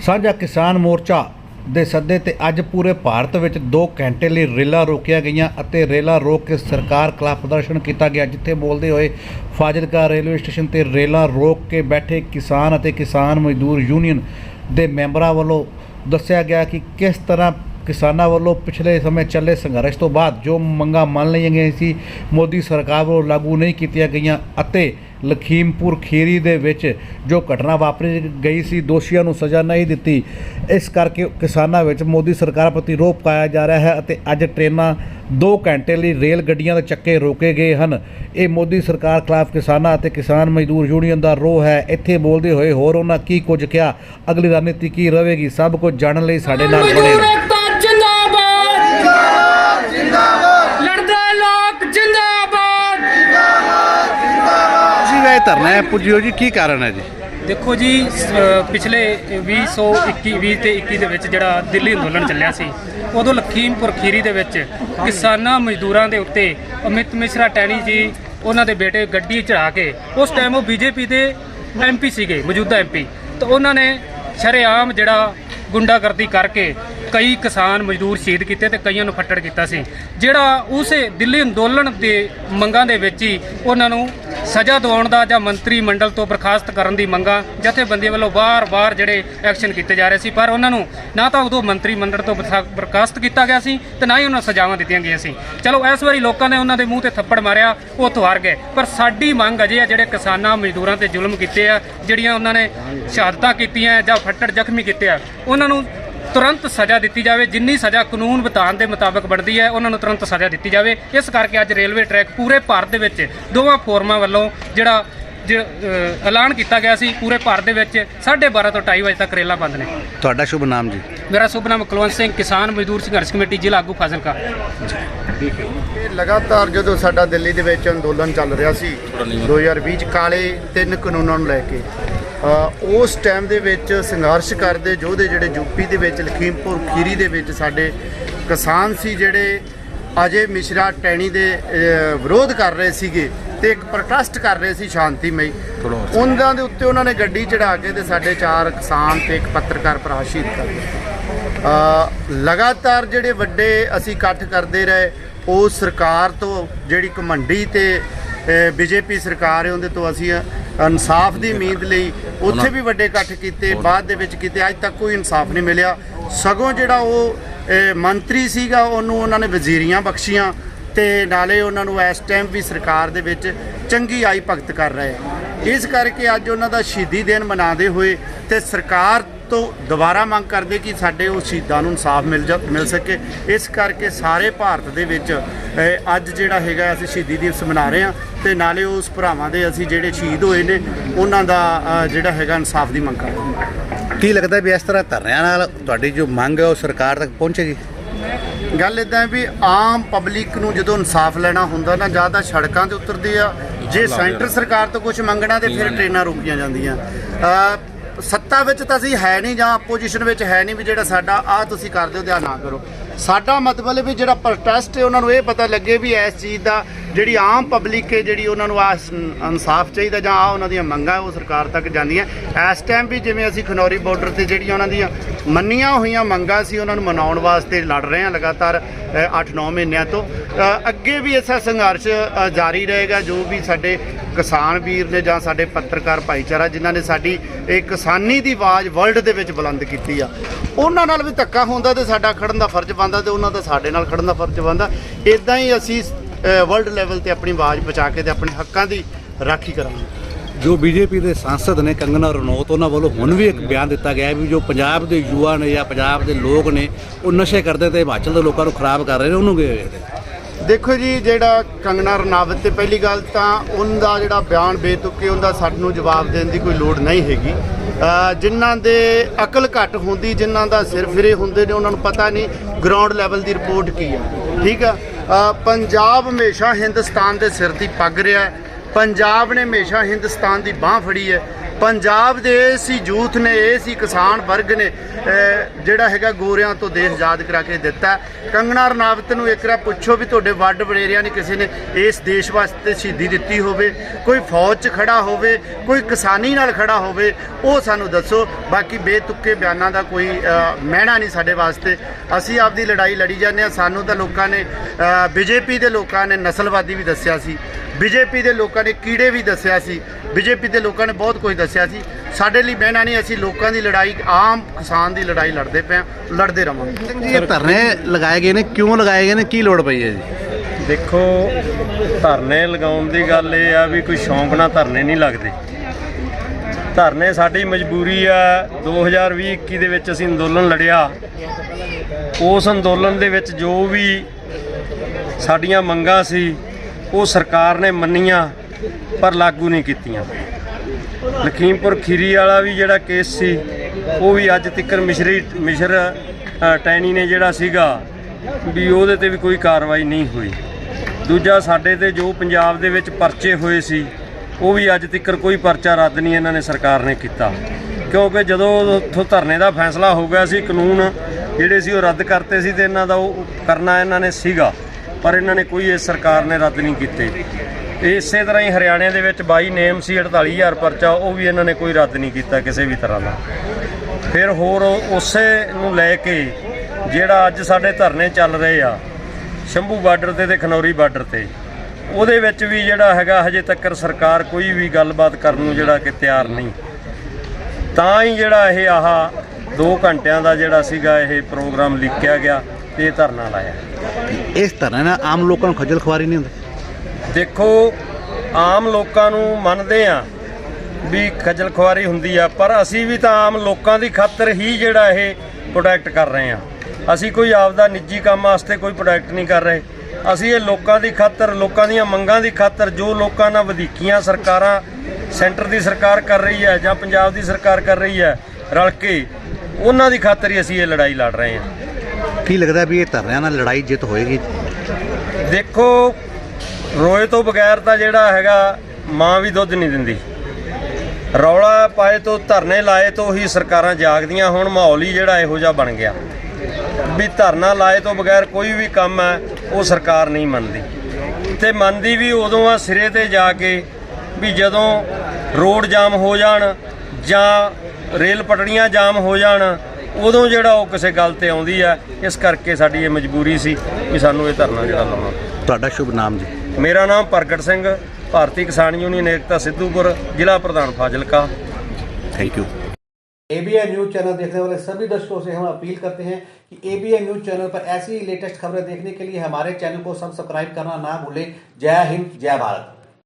ਸਾਂਝਾ ਕਿਸਾਨ ਮੋਰਚਾ ਦੇ ਸੱਦੇ ਤੇ ਅੱਜ ਪੂਰੇ ਭਾਰਤ ਵਿੱਚ 2 ਘੰਟੇ ਲਈ ਰੇਲਾਂ ਰੋਕੀਆਂ ਗਈਆਂ ਅਤੇ ਰੇਲਾਂ ਰੋਕ ਕੇ ਸਰਕਾਰ ਖਿਲਾਫ ਪ੍ਰਦਰਸ਼ਨ ਕੀਤਾ ਗਿਆ, ਜਿੱਥੇ ਬੋਲਦੇ ਹੋਏ ਫਾਜ਼ਿਲਕਾ ਰੇਲਵੇ ਸਟੇਸ਼ਨ ਤੇ ਰੇਲਾਂ ਰੋਕ ਕੇ ਬੈਠੇ ਕਿਸਾਨ ਅਤੇ ਕਿਸਾਨ ਮਜ਼ਦੂਰ ਯੂਨੀਅਨ ਦੇ ਮੈਂਬਰਾਂ ਵੱਲੋਂ ਦੱਸਿਆ ਗਿਆ ਕਿ ਕਿਸ ਤਰ੍ਹਾਂ ਕਿਸਾਨਾਂ ਵੱਲੋਂ ਪਿਛਲੇ ਸਮੇਂ ਚੱਲੇ ਸੰਘਰਸ਼ ਤੋਂ ਬਾਅਦ ਜੋ ਮੰਗਾਂ ਮੰਨ ਲਈਆਂ ਗਈਆਂ ਸੀ, ਮੋਦੀ ਸਰਕਾਰ ਵੱਲੋਂ ਲਾਗੂ ਨਹੀਂ ਕੀਤੀਆਂ ਗਈਆਂ ਅਤੇ ਲਖੀਮਪੁਰ ਖੀਰੀ ਦੇ ਵਿੱਚ ਜੋ ਘਟਨਾ ਵਾਪਰੀ ਗਈ ਸੀ, ਦੋਸ਼ੀਆਂ ਨੂੰ ਸਜ਼ਾ ਨਹੀਂ ਦਿੱਤੀ। ਇਸ ਕਰਕੇ ਕਿਸਾਨਾਂ ਵਿੱਚ ਮੋਦੀ ਸਰਕਾਰ ਪ੍ਰਤੀ ਰੋਹ ਪਾਇਆ ਜਾ ਰਿਹਾ ਹੈ ਅਤੇ ਅੱਜ ਟ੍ਰੇਨਾਂ 2 ਘੰਟੇ ਲਈ ਰੇਲ ਗੱਡੀਆਂ ਦੇ ਚੱਕੇ ਰੋਕੇ ਗਏ ਹਨ। ਇਹ ਮੋਦੀ ਸਰਕਾਰ ਖਿਲਾਫ ਕਿਸਾਨਾਂ ਅਤੇ ਕਿਸਾਨ ਮਜ਼ਦੂਰ ਯੂਨੀਅਨ ਦਾ ਰੋਹ ਹੈ। ਇੱਥੇ ਬੋਲਦੇ ਹੋਏ ਹੋਰ ਉਹਨਾਂ ਕੀ ਕੁਝ ਕਿਹਾ? ਅਗਲੀ ਰਣਨੀਤੀ ਕੀ ਰਹੇਗੀ? ਸਭ ਕੁਝ ਜਾਣਨ ਲਈ ਸਾਡੇ ਨਾਲ ਬਣੇ ਰਹੋ। ਜੀ ਧਰਨਾ ਹੈ, ਪੁੱਜਿਓ ਜੀ, ਕੀ ਕਾਰਨ ਹੈ ਜੀ? ਦੇਖੋ ਜੀ, ਸ- ਪਿਛਲੇ 2021 20 ਤੇ 21 ਦੇ ਵਿੱਚ ਜਿਹੜਾ ਦਿੱਲੀ ਅੰਦੋਲਨ ਚੱਲਿਆ ਸੀ, ਉਦੋਂ ਲਖੀਮਪੁਰ ਖੀਰੀ ਦੇ ਵਿੱਚ ਕਿਸਾਨਾਂ ਮਜ਼ਦੂਰਾਂ ਦੇ ਉੱਤੇ ਅਮਿਤ ਮਿਸ਼ਰਾ, ਟੈਣੀ ਜੀ, ਉਹਨਾਂ ਦੇ ਬੇਟੇ ਗੱਡੀ ਚੜਾ ਕੇ, ਉਸ ਟਾਈਮ ਉਹ ਬੀਜੇਪੀ ਦੇ ਐਮਪੀ ਸੀਗੇ, ਮੌਜੂਦਾ ਐਮਪੀ ਤਾਂ ਉਹਨਾਂ ਨੇ ਸ਼ਰੇਆਮ ਜਿਹੜਾ ਗੁੰਡਾਗਰਦੀ ਕਰਕੇ ਕਈ ਕਿਸਾਨ ਮਜ਼ਦੂਰ ਸ਼ਹੀਦ ਕੀਤੇ ਤੇ ਕਈਆਂ ਨੂੰ ਫੱਟੜ ਕੀਤਾ ਸੀ। ਜਿਹੜਾ ਉਸੇ ਦਿੱਲੀ ਅੰਦੋਲਨ ਦੇ ਮੰਗਾਂ ਦੇ ਵਿੱਚ ਹੀ ਉਹਨਾਂ ਨੂੰ ਸਜ਼ਾ ਦਿਵਾਉਣ ਦਾ ਜਾਂ ਮੰਤਰੀ ਮੰਡਲ ਤੋਂ ਬਰਖਾਸਤ ਕਰਨ ਦੀ ਮੰਗਾਂ ਜਥੇਬੰਦੀਆਂ ਵੱਲੋਂ ਵਾਰ-ਵਾਰ ਜਿਹੜੇ ਐਕਸ਼ਨ ਕੀਤੇ ਜਾ ਰਹੇ ਸੀ, ਪਰ ਉਹਨਾਂ ਨੂੰ ਨਾ ਤਾਂ ਉਦੋਂ ਮੰਤਰੀ ਮੰਡਲ ਤੋਂ ਬਰਖਾ- ਬਰਖਾਸਤ ਕੀਤਾ ਗਿਆ ਸੀ ਤੇ ਨਾ ਹੀ ਉਹਨਾਂ ਨੂੰ ਸਜ਼ਾਵਾਂ ਦਿੱਤੀਆਂ ਗਈਆਂ ਸੀ। ਚਲੋ, ਇਸ ਵਾਰੀ ਲੋਕਾਂ ਨੇ ਉਹਨਾਂ ਦੇ ਮੂੰਹ ਤੇ ਥੱਪੜ ਮਾਰਿਆ, ਉਹ ਉੱਥੋਂ ਹਾਰ ਗਏ। ਪਰ ਸਾਡੀ ਮੰਗ ਅਜੇ ਆ ਜਿਹੜੇ ਕਿਸਾਨਾਂ, ਮਜ਼ਦੂਰਾਂ ਤੇ ਜ਼ੁਲਮ ਕੀਤੇ ਆ, ਜਿਹੜੀਆਂ ਉਹਨਾਂ ਨੇ ਸ਼ਹਾਦਤਾਂ ਕੀਤੀਆਂ ਜਾਂ ਫੱਟੜ ਜ਼ਖਮੀ ਕੀਤੇ ਆ, ਉਹਨਾਂ ਨੂੰ ਤੁਰੰਤ ਸਜ਼ਾ ਦਿੱਤੀ ਜਾਵੇ ਜਿੰਨੀ ਸਜ਼ਾ ਕਾਨੂੰਨ ਵਿਧਾਨ ਦੇ ਮੁਤਾਬਕ ਬਣਦੀ ਹੈ ਉਹਨਾਂ ਨੂੰ ਤੁਰੰਤ ਸਜ਼ਾ ਦਿੱਤੀ ਜਾਵੇ। ਇਸ ਕਰਕੇ ਅੱਜ ਰੇਲਵੇ ਟਰੈਕ ਪੂਰੇ ਭਾਰਤ ਦੇ ਵਿੱਚ ਦੋਵਾਂ ਫੋਰਮਾਂ ਵੱਲੋਂ ਜਿਹੜਾ ਐਲਾਨ ਕੀਤਾ ਗਿਆ ਸੀ ਪੂਰੇ ਭਾਰਤ ਦੇ ਵਿੱਚ 12:30 ਤੋਂ 2:30 ਵਜੇ ਤੱਕ ਰੇਲਾਂ ਬੰਦ ਨੇ। ਤੁਹਾਡਾ ਸ਼ੁਭ ਨਾਮ ਜੀ। ਮੇਰਾ ਸ਼ੁਭ ਨਾਮ ਕੁਲਵੰਤ ਸਿੰਘ ਕਿਸਾਨ ਮਜ਼ਦੂਰ ਸੰਘਰਸ਼ ਕਮੇਟੀ ਜ਼ਿਲ੍ਹਾ ਆਗੂ ਫਾਜ਼ਿਲਕਾ। ਇਹ ਲਗਾਤਾਰ ਜਦੋਂ ਸਾਡਾ ਦਿੱਲੀ ਦੇ ਵਿੱਚ ਅੰਦੋਲਨ ਚੱਲ ਰਿਹਾ ਸੀ 2020 ਚ ਕਾਲੇ ਤਿੰਨ ਕਾਨੂੰਨਾਂ ਨੂੰ ਲੈ ਕੇ ਉਸ ਟਾਈਮ ਦੇ ਵਿੱਚ ਸੰਘਰਸ਼ ਕਰਦੇ ਯੋਧੇ ਜਿਹੜੇ ਯੂਪੀ ਦੇ ਵਿੱਚ ਲਖੀਮਪੁਰ ਖੀਰੀ ਦੇ ਵਿੱਚ ਸਾਡੇ ਕਿਸਾਨ ਸੀ ਜਿਹੜੇ ਅਜੇ ਮਿਸ਼ਰਾ ਟੈਣੀ ਦੇ ਵਿਰੋਧ ਕਰ ਰਹੇ ਸੀਗੇ ਤੇ ਇੱਕ ਪ੍ਰੋਟੈਸਟ ਕਰ ਰਹੇ ਸੀ ਸ਼ਾਂਤੀਮਈ। ਉਹਨਾਂ ਦੇ ਉੱਤੇ ਉਹਨਾਂ ਨੇ ਗੱਡੀ ਚੜਾ ਕੇ ਤੇ ਸਾਡੇ ਚਾਰ ਕਿਸਾਨ ਤੇ ਇੱਕ ਪੱਤਰਕਾਰ ਸ਼ਹੀਦ ਕਰ ਦਿੱਤੇ। ਲਗਾਤਾਰ ਜਿਹੜੇ ਵੱਡੇ ਅਸੀਂ ਇਕੱਠ ਕਰਦੇ ਰਹੇ ਉਹ ਸਰਕਾਰ ਤੋਂ ਜਿਹੜੀ ਘਮੰਡੀ ਤੇ ਬੀਜੇਪੀ ਸਰਕਾਰ ਹੈ ਉਹਦੇ ਤੋਂ ਅਸੀਂ ਇਨਸਾਫ ਦੀ ਉਮੀਦ ਲਈ ਉੱਥੇ ਵੀ ਵੱਡੇ ਇਕੱਠ ਕੀਤੇ ਬਾਅਦ ਦੇ ਵਿੱਚ ਕੀਤੇ ਅੱਜ ਤੱਕ ਕੋਈ ਇਨਸਾਫ ਨਹੀਂ ਮਿਲਿਆ। ਸਗੋਂ ਜਿਹੜਾ ਉਹ ਮੰਤਰੀ ਸੀਗਾ ਉਹਨੂੰ ਉਹਨਾਂ ਨੇ ਵਜ਼ੀਰੀਆਂ ਬਖਸ਼ੀਆਂ ਤੇ ਨਾਲੇ ਉਹਨਾਂ ਨੂੰ ਇਸ ਟਾਈਮ ਵੀ ਸਰਕਾਰ ਦੇ ਵਿੱਚ ਚੰਗੀ ਆਈ ਭਗਤ ਕਰ ਰਹੇ। ਇਸ ਕਰਕੇ ਅੱਜ ਉਹਨਾਂ ਦਾ ਸ਼ਹੀਦੀ ਦਿਨ ਮਨਾਉਂਦੇ ਹੋਏ ਤੇ ਸਰਕਾਰ ਤੋਂ ਦੁਬਾਰਾ ਮੰਗ ਕਰਦੇ ਕਿ ਸਾਡੇ ਉਹ ਸ਼ਹੀਦਾਂ ਨੂੰ ਇਨਸਾਫ ਮਿਲ ਜਾ ਮਿਲ ਸਕੇ। ਇਸ ਕਰਕੇ ਸਾਰੇ ਭਾਰਤ ਦੇ ਵਿੱਚ ਅੱਜ ਜਿਹੜਾ ਹੈਗਾ ਅਸੀਂ ਸ਼ਹੀਦੀ ਦਿਵਸ ਮਨਾ ਰਹੇ ਹਾਂ। ਤੇ ਨਾਲੇ ਉਸ ਭਰਾਵਾਂ ਦੇ ਅਸੀਂ ਜਿਹੜੇ ਸ਼ਹੀਦ ਹੋਏ ਨੇ ਉਹਨਾਂ ਦਾ ਅ, ਜਿਹੜਾ ਹੈਗਾ ਇਨਸਾਫ ਦੀ ਮੰਗ ਕਰਦੇ ਹਾਂ। ਕੀ ਲੱਗਦਾ ਵੀ ਇਸ ਤਰ੍ਹਾਂ ਧਰਨਿਆਂ ਨਾਲ ਤੁਹਾਡੀ ਜੋ ਮੰਗ ਹੈ ਉਹ ਸਰਕਾਰ ਤੱਕ ਪਹੁੰਚੇਗੀ? ਗੱਲ ਇਦਾਂ ਹੈ ਵੀ ਆਮ ਪਬਲਿਕ ਨੂੰ ਜਦੋਂ ਇਨਸਾਫ ਲੈਣਾ ਹੁੰਦਾ ਨਾ ਜ਼ਿਆਦਾ ਸੜਕਾਂ ਤੇ ਉਤਰਦੇ ਆ ਜੇ ਸੈਂਟਰ ਸਰਕਾਰ ਤੋਂ ਕੁਝ ਮੰਗਣਾ ਤੇ ਫਿਰ ਟ੍ਰੇਨਾਂ ਰੋਕੀਆਂ ਜਾਂਦੀਆਂ। ਸੱਤਾ ਵਿੱਚ ਤਾਂ ਅਸੀਂ ਹੈ ਨਹੀਂ ਜਾਂ ਆਪੋਜੀਸ਼ਨ ਵਿੱਚ ਹੈ ਨਹੀਂ ਵੀ ਜਿਹੜਾ ਸਾਡਾ ਆ ਤੁਸੀਂ ਕਰਦੇ ਹੋ ਧਿਆਨ ਨਾ ਕਰੋ। ਸਾਡਾ ਮਤਲਬ ਹੈ ਵੀ ਜਿਹੜਾ ਪ੍ਰੋਟੈਸਟ ਹੈ ਉਹਨਾਂ ਨੂੰ ਇਹ ਪਤਾ ਲੱਗੇ ਵੀ ਇਸ ਚੀਜ਼ ਦਾ ਜਿਹੜੀ ਆਮ ਪਬਲਿਕ ਹੈ ਜਿਹੜੀ ਉਹਨਾਂ ਨੂੰ ਆ ਇਨਸਾਫ ਚਾਹੀਦਾ ਜਾਂ ਆ ਉਹਨਾਂ ਦੀਆਂ ਮੰਗਾਂ ਉਹ ਸਰਕਾਰ ਤੱਕ ਜਾਂਦੀਆਂ। ਇਸ ਟਾਈਮ ਵੀ ਜਿਵੇਂ ਅਸੀਂ ਖਨੌਰੀ ਬਾਰਡਰ ਤੇ ਜਿਹੜੀਆਂ ਉਹਨਾਂ ਦੀਆਂ ਮੰਨੀਆਂ ਹੋਈਆਂ ਮੰਗਾਂ ਸੀ, ਉਹਨਾਂ ਨੂੰ ਮਨਾਉਣ ਵਾਸਤੇ ਲੜ ਰਹੇ ਹਾਂ ਲਗਾਤਾਰ 8-9 ਮਹੀਨਿਆਂ ਤੋਂ। ਅੱਗੇ ਵੀ ਐਸਾ ਸੰਘਰਸ਼ ਜਾਰੀ ਰਹੇਗਾ, ਜੋ ਵੀ ਸਾਡੇ ਕਿਸਾਨ ਵੀਰ ਨੇ ਜਾਂ ਸਾਡੇ ਪੱਤਰਕਾਰ ਭਾਈਚਾਰਾ ਜਿਨ੍ਹਾਂ ਨੇ ਸਾਡੀ ਇਹ ਕਿਸਾਨੀ ਦੀ ਆਵਾਜ਼ ਵਰਲਡ ਦੇ ਵਿੱਚ ਬੁਲੰਦ ਕੀਤੀ ਆ, ਉਹਨਾਂ ਨਾਲ ਵੀ ਧੱਕਾ ਹੁੰਦਾ ਤੇ ਸਾਡਾ ਖੜਨ ਦਾ ਫਰਜ਼ ਬਣਦਾ ਤੇ ਉਹਨਾਂ ਦਾ ਸਾਡੇ ਨਾਲ ਖੜਨ ਦਾ ਫਰਜ਼ ਬਣਦਾ। ਇਦਾਂ ਹੀ ਅਸੀਂ ਵਰਲਡ ਲੈਵਲ ਤੇ ਆਪਣੀ ਆਵਾਜ਼ ਪਹੁੰਚਾ ਕੇ ਤੇ ਆਪਣੇ ਹੱਕਾਂ ਦੀ ਰਾਖੀ ਕਰਾਂਗੇ। ਜੋ ਬੀਜੇਪੀ ਦੇ ਸਾਂਸਦ ਨੇ ਕੰਗਨਾ ਰਣੌਤ ਉਹਨਾਂ ਵੱਲੋਂ ਹੁਣ ਵੀ ਇੱਕ ਬਿਆਨ ਦਿੱਤਾ ਗਿਆ ਵੀ ਜੋ ਪੰਜਾਬ ਦੇ ਯੁਵਾ ਨੇ ਜਾਂ ਪੰਜਾਬ ਦੇ ਲੋਕ ਨੇ ਉਹ ਨਸ਼ੇ ਕਰਦੇ ਤੇ ਹਿਮਾਚਲ ਦੇ ਲੋਕਾਂ ਨੂੰ ਖਰਾਬ ਕਰ ਰਹੇ ਨੇ ਉਹਨੂੰ ਵੇਖਦੇ? ਦੇਖੋ ਜੀ ਜਿਹੜਾ ਕੰਗਨਾ ਰਣਾਵਤ ਤੇ ਪਹਿਲੀ ਗੱਲ ਤਾਂ ਉਹਦਾ ਜਿਹੜਾ ਬਿਆਨ ਬੇਤੁਕੇ ਉਹਦਾ ਸਾਨੂੰ ਜਵਾਬ ਦੇਣ ਦੀ ਕੋਈ ਲੋੜ ਨਹੀਂ ਹੈਗੀ। ਜਿਨ੍ਹਾਂ ਦੇ ਅਕਲ ਘੱਟ ਹੁੰਦੀ ਜਿਨ੍ਹਾਂ ਦਾ ਸਿਰ ਫਿਰੇ ਹੁੰਦੇ ਨੇ ਉਹਨਾਂ ਨੂੰ ਪਤਾ ਨਹੀਂ ਗਰਾਊਂਡ ਲੈਵਲ ਦੀ ਰਿਪੋਰਟ ਕੀ ਆ। ਠੀਕ ਆ? ਪੰਜਾਬ ਹਮੇਸ਼ਾ ਹਿੰਦੁਸਤਾਨ ਦੇ ਸਿਰ ਦੀ ਪੱਗ ਰਿਹਾ ਪੰਜਾਬ ਨੇ ਹਮੇਸ਼ਾ ਹਿੰਦੁਸਤਾਨ ਦੀ ਬਾਹ ਫੜੀ ਹੈ। ਪੰਜਾਬ ਦੇ ਸੀ ਯੂਥ ਨੇ, ਇਹ ਸੀ ਕਿਸਾਨ ਵਰਗ ਨੇ ਜਿਹੜਾ ਹੈਗਾ ਗੋਰਿਆਂ ਤੋਂ ਦੇਸ਼ ਆਜ਼ਾਦ ਕਰਾ ਕੇ ਦਿੱਤਾ। ਕੰਗਣਾ ਰਣਾਵਤ ਨੂੰ ਇੱਕ ਵਾਰ ਪੁੱਛੋ ਵੀ ਤੁਹਾਡੇ ਵੱਡ ਵਡੇਰਿਆਂ ਨੇ ਕਿਸੇ ਨੇ ਇਸ ਦੇਸ਼ ਵਾਸਤੇ ਸ਼ਹੀਦੀ ਦਿੱਤੀ ਹੋਵੇ, ਕੋਈ ਫੌਜ 'ਚ ਖੜਾ ਹੋਵੇ, ਕੋਈ ਕਿਸਾਨੀ ਨਾਲ ਖੜਾ ਹੋਵੇ, ਉਹ ਸਾਨੂੰ ਦੱਸੋ। ਬਾਕੀ ਬੇਤੁੱਕੇ ਬਿਆਨਾਂ ਦਾ ਕੋਈ ਮਹਿਣਾ ਨਹੀਂ ਸਾਡੇ ਵਾਸਤੇ। ਅਸੀਂ ਆਪਦੀ ਲੜਾਈ ਲੜੀ ਜਾਂਦੇ ਹਾਂ। ਸਾਨੂੰ ਤਾਂ ਲੋਕਾਂ ਨੇ ਬੀਜੇਪੀ ਦੇ ਲੋਕਾਂ ਨੇ ਨਸਲਵਾਦੀ ਵੀ ਦੱਸਿਆ ਸੀ। ਬੀਜੇਪੀ ਦੇ ਲੋਕਾਂ ਨੇ ਕੀੜੇ ਵੀ ਦੱਸਿਆ ਸੀ। ਬੀਜੇਪੀ ਦੇ ਲੋਕਾਂ ਨੇ ਬਹੁਤ ਕੁਝ ਦੱਸਿਆ ਸੀ। ਸਾਡੇ ਲਈ ਮਹਿਣਾ ਨਹੀਂ ਅਸੀਂ ਲੋਕਾਂ ਦੀ ਲੜਾਈ ਆਮ ਕਿਸਾਨ ਦੀ ਲੜਾਈ ਲੜਦੇ ਪਏ ਲੜਦੇ ਰਵਾਂਗੇ। ਸਿੰਘ ਜੀ ਇਹ ਧਰਨੇ ਲਗਾਏ ਗਏ ਨੇ ਕਿਉਂ ਲਗਾਏ ਗਏ ਨੇ ਕੀ ਲੋੜ ਪਈ ਹੈ ਜੀ? ਦੇਖੋ ਧਰਨੇ ਲਗਾਉਣ ਦੀ ਗੱਲ ਇਹ ਆ ਵੀ ਕੋਈ ਸ਼ੌਂਕ ਨਾਲ ਧਰਨੇ ਨਹੀਂ ਲੱਗਦੇ। ਧਰਨੇ ਸਾਡੀ ਮਜਬੂਰੀ ਆ 2020-21 ਦੇ ਵਿੱਚ ਅਸੀਂ ਅੰਦੋਲਨ ਲੜਿਆ। ਉਸ ਅੰਦੋਲਨ ਦੇ ਵਿੱਚ ਜੋ ਵੀ ਸਾਡੀਆਂ ਮੰਗਾਂ ਸੀ ਉਹ ਸਰਕਾਰ ਨੇ ਮੰਨੀਆਂ। ਪਰ ਲਾਗੂ ਨਹੀਂ ਕੀਤੀਆਂ। ਲਖੀਮਪੁਰ ਖੀਰੀ ਵਾਲਾ ਵੀ ਜਿਹੜਾ ਕੇਸ ਸੀ ਉਹ ਵੀ ਅੱਜ ਤੱਕ ਮਿਸ਼ਰੀ ਮਿਸ਼ਰ ਅ, ਟੈਣੀ ਨੇ ਜਿਹੜਾ ਸੀਗਾ ਵੀ ਉਹਦੇ ਤੇ ਵੀ ਕੋਈ ਕਾਰਵਾਈ ਨਹੀਂ ਹੋਈ। ਦੂਜਾ ਸਾਡੇ ਤੇ ਜੋ ਪੰਜਾਬ ਦੇ ਵਿੱਚ ਪਰਚੇ ਹੋਏ ਸੀ ਉਹ ਵੀ ਅੱਜ ਤੱਕ ਕੋਈ ਪਰਚਾ ਰੱਦ ਨਹੀਂ ਇਹਨਾਂ ਨੇ ਸਰਕਾਰ ਨੇ ਕੀਤਾ। ਕਿਉਂਕਿ ਜਦੋਂ ਉੱਥੋਂ ਧਰਨੇ ਦਾ ਫੈਸਲਾ ਹੋ ਗਿਆ ਸੀ ਕਾਨੂੰਨ ਜਿਹੜੇ ਸੀ ਉਹ ਰੱਦ ਕਰਤੇ ਸੀ ਤੇ ਇਹਨਾਂ ਦਾ ਉਹ ਕਰਨਾ ਇਹਨਾਂ ਨੇ ਸੀਗਾ ਪਰ ਇਹਨਾਂ ਨੇ ਕੋਈ ਇਸ ਸਰਕਾਰ ਨੇ ਰੱਦ ਨਹੀਂ ਕੀਤੇ। ਇਸੇ ਤਰ੍ਹਾਂ ਹੀ ਹਰਿਆਣੇ ਦੇ ਵਿੱਚ ਬਾਈ ਨੇਮ ਸੀ 48000 ਪਰਚਾ, ਉਹ ਵੀ ਇਹਨਾਂ ਨੇ ਕੋਈ ਰੱਦ ਨਹੀਂ ਕੀਤਾ ਕਿਸੇ ਵੀ ਤਰ੍ਹਾਂ ਦਾ। ਫਿਰ ਹੋਰ ਉਸੇ ਨੂੰ ਲੈ ਕੇ ਜਿਹੜਾ ਅੱਜ ਸਾਡੇ ਧਰਨੇ ਚੱਲ ਰਹੇ ਆ, ਸ਼ੰਭੂ ਬਾਰਡਰ ਤੇ ਤੇ ਖਨੌਰੀ ਬਾਰਡਰ ਤੇ, ਉਹਦੇ ਵਿੱਚ ਵੀ ਜਿਹੜਾ ਹੈਗਾ ਹਜੇ ਤੱਕ ਸਰਕਾਰ ਕੋਈ ਵੀ ਗੱਲਬਾਤ ਕਰਨ ਨੂੰ ਜਿਹੜਾ ਕਿ ਤਿਆਰ ਨਹੀਂ। ਤਾਂ ਹੀ ਜਿਹੜਾ ਇਹ ਆਹ 2 ਘੰਟਿਆਂ ਦਾ ਜਿਹੜਾ ਸੀਗਾ ਇਹ ਪ੍ਰੋਗਰਾਮ ਲਿਖਿਆ ਗਿਆ ਤੇ ਇਹ ਧਰਨਾ ਲਾਇਆ। ਇਸ ਧਰਨੇ ਨਾਲ ਆਮ ਲੋਕਾਂ ਨੂੰ ਖੱਜਲ ਖੁਆਰੀ ਨਹੀਂ ਹੁੰਦੀ। ਦੇਖੋ ਆਮ ਲੋਕਾਂ ਨੂੰ ਮੰਨਦੇ ਆ ਵੀ ਖੱਜਲ ਖੁਆਰੀ ਹੁੰਦੀ ਆ ਪਰ ਅਸੀਂ ਵੀ ਤਾਂ ਆਮ ਲੋਕਾਂ ਦੀ ਖਾਤਰ ਹੀ ਜਿਹੜਾ ਇਹ ਪ੍ਰੋਟੈਕਟ ਕਰ ਰਹੇ ਆ। ਅਸੀਂ ਕੋਈ ਆਪਦਾ ਨਿੱਜੀ ਕੰਮ ਵਾਸਤੇ ਕੋਈ ਪ੍ਰੋਟੈਕਟ ਨਹੀਂ ਕਰ ਰਹੇ। ਅਸੀਂ ਇਹ ਲੋਕਾਂ ਦੀ ਖਾਤਰ ਲੋਕਾਂ ਦੀਆਂ ਮੰਗਾਂ ਦੀ ਖਾਤਰ ਜੋ ਲੋਕਾਂ ਨਾਲ ਵਧੀਕੀਆਂ ਸਰਕਾਰਾਂ ਸੈਂਟਰ ਦੀ ਸਰਕਾਰ ਕਰ ਰਹੀ ਹੈ ਜਾਂ ਪੰਜਾਬ ਦੀ ਸਰਕਾਰ ਕਰ ਰਹੀ ਹੈ ਰਲ ਕੇ ਉਹਨਾਂ ਦੀ ਖਾਤਰ ਹੀ ਅਸੀਂ ਇਹ ਲੜਾਈ ਲੜ ਰਹੇ ਹਾਂ। ਕੀ ਲੱਗਦਾ ਵੀ ਇਹ ਧਰਨਿਆਂ ਨਾਲ ਲੜਾਈ ਜਿੱਤ ਹੋਏਗੀ? ਦੇਖੋ ਰੋਏ ਤੋਂ ਬਗੈਰ ਤਾਂ ਜਿਹੜਾ ਹੈਗਾ ਮਾਂ ਵੀ ਦੁੱਧ ਨਹੀਂ ਦਿੰਦੀ। ਰੌਲਾ ਪਾਏ ਤੋਂ, ਧਰਨੇ ਲਾਏ ਤੋਂ ਹੀ ਸਰਕਾਰਾਂ ਜਾਗਦੀਆਂ ਹੁਣ, ਮਾਹੌਲ ਹੀ ਜਿਹੜਾ ਇਹੋ ਜਿਹਾ ਬਣ ਗਿਆ। ਵੀ ਧਰਨਾ ਲਾਏ ਤੋਂ ਬਗੈਰ ਕੋਈ ਵੀ ਕੰਮ ਹੈ, ਉਹ ਸਰਕਾਰ ਨਹੀਂ ਮੰਨਦੀ। ਤੇ ਮੰਨਦੀ ਵੀ ਉਦੋਂ ਆ ਸਿਰੇ ਤੇ ਜਾ ਕੇ ਵੀ ਜਦੋਂ ਰੋਡ ਜਾਮ ਹੋ ਜਾਣ ਜਾਂ ਰੇਲ ਪਟੜੀਆਂ ਜਾਮ ਹੋ ਜਾਣ, ਉਦੋਂ ਜਿਹੜਾ ਉਹ ਕਿਸੇ ਗੱਲ ਤੇ ਆਉਂਦੀ ਹੈ, ਇਸ ਕਰਕੇ ਸਾਡੀ ਇਹ ਮਜਬੂਰੀ ਸੀ ਕਿ ਸਾਨੂੰ ਇਹ ਧਰਨਾ ਜਿਹੜਾ ਲਾਉਣਾ। ਤੁਹਾਡਾ ਸ਼ੁਭ ਨਾਮ ਜੀ। ਮੇਰਾ ਨਾਮ ਪ੍ਰਗਟ ਸਿੰਘ ਭਾਰਤੀ ਕਿਸਾਨ ਯੂਨੀਅਨ ਏਕਤਾ ਸਿੱਧੂਪੁਰ ਜ਼ਿਲ੍ਹਾ ਪ੍ਰਧਾਨ Fazilka thank you ABN news channel देखने वाले सभी दर्शकों से हम अपील करते हैं कि एबीएन न्यूज चैनल पर ऐसी ही लेटेस्ट खबरें देखने के लिए हमारे चैनल को सब्सक्राइब करना ना भूलें जय हिंद जय भारत